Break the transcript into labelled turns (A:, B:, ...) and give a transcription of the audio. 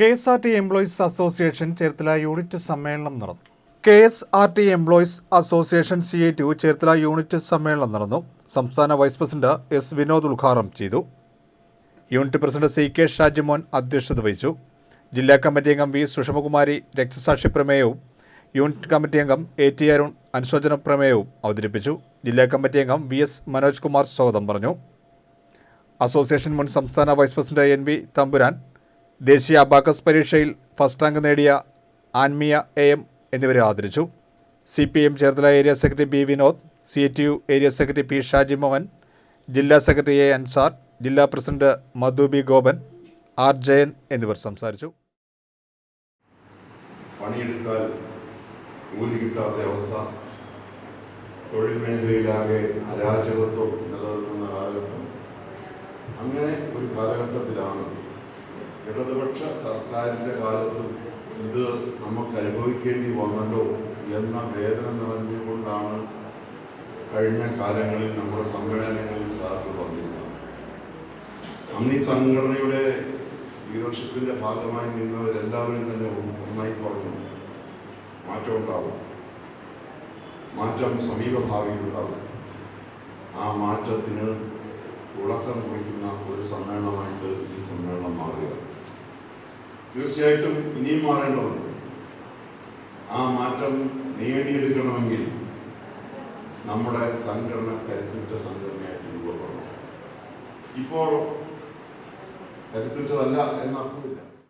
A: K S R T employees association Cherthala unit സമ്മേളനം നടന്നു. K S R T employees association C A two Cherthala unit സമ്മേളനം നടന്നു. സംസ്ഥാന vice president S Vinod ഉദ്ഘാടനം ചെയ്തു. Unit president C K Shajimon അധ്യക്ഷത വഹിച്ചു. ജില്ലാ കമ്മിറ്റി അംഗം വി സുഷമകുമാരി രക്തസാക്ഷി പ്രമേയവും യൂണിറ്റ് കമ്മിറ്റി അംഗം എ ടി അരുൺ അനുശോചന പ്രമേയവും അവതരിപ്പിച്ചു. ജില്ലാ കമ്മിറ്റി അംഗം വി എസ് മനോജ് കുമാർ സ്വാഗതം പറഞ്ഞു. അസോസിയേഷൻ മുൻ സംസ്ഥാന വൈസ് പ്രസിഡന്റ് എൻ വി തമ്പുരാൻ ദേശീയ അബാക്കസ് പരീക്ഷയിൽ ഫസ്റ്റ് റാങ്ക് നേടിയ ആൻമിയ എ എം എന്നിവരെ ആദരിച്ചു. C P M Cherthala area secretary B Vinod C T U area secretary P Shaji Mohan ജില്ലാ സെക്രട്ടറി എ അൻസാർ ജില്ലാ president Madhu B Gopan R Jayan എന്നിവർ സംസാരിച്ചു.
B: പണിയെടുത്താൽ കൂലി കിട്ടാത്ത അവസ്ഥ. തൊഴിൽ മേഖലയിലാകെ അരാജകത്വം നിലനിൽക്കുന്ന കാലഘട്ടം. അങ്ങനെ ഒരു കാലഘട്ടത്തിലാണ് ഇടതുപക്ഷ സർക്കാരിന്റെ കാലത്തും ഇത് നമുക്ക് അനുഭവിക്കേണ്ടി വന്നല്ലോ എന്ന വേദന നിറഞ്ഞുകൊണ്ടാണ് കഴിഞ്ഞ കാലങ്ങളിൽ നമ്മുടെ സമ്മേളനങ്ങളിൽ സാറ് പറഞ്ഞിരുന്നത് അന്ന് ഈ സംഘടനയുടെ ലീഡർഷിപ്പിന്റെ ഭാഗമായി നിന്നവരെല്ലാവരും തന്നെ ഒന്നായി പറഞ്ഞു. മാറ്റം ഉണ്ടാവും. മാറ്റം സമീപഭാവിയിൽ ഉണ്ടാവും. ആ മാറ്റത്തിന് തുടക്കം കുറിക്കുന്ന ഒരു സമ്മേളനമായിട്ട് ഈ സമ്മേളനം മാറുക തീർച്ചയായിട്ടും ഇനിയും മാറേണ്ടതുണ്ട്. ആ മാറ്റം നേടിയെടുക്കണമെങ്കിൽ നമ്മുടെ സംഘടന കരുത്തുറ്റ സംഘടനയായിട്ട് രൂപപ്പെടണം. ഇപ്പോൾ കരുത്തുറ്റതല്ല എന്നർത്ഥമില്ല.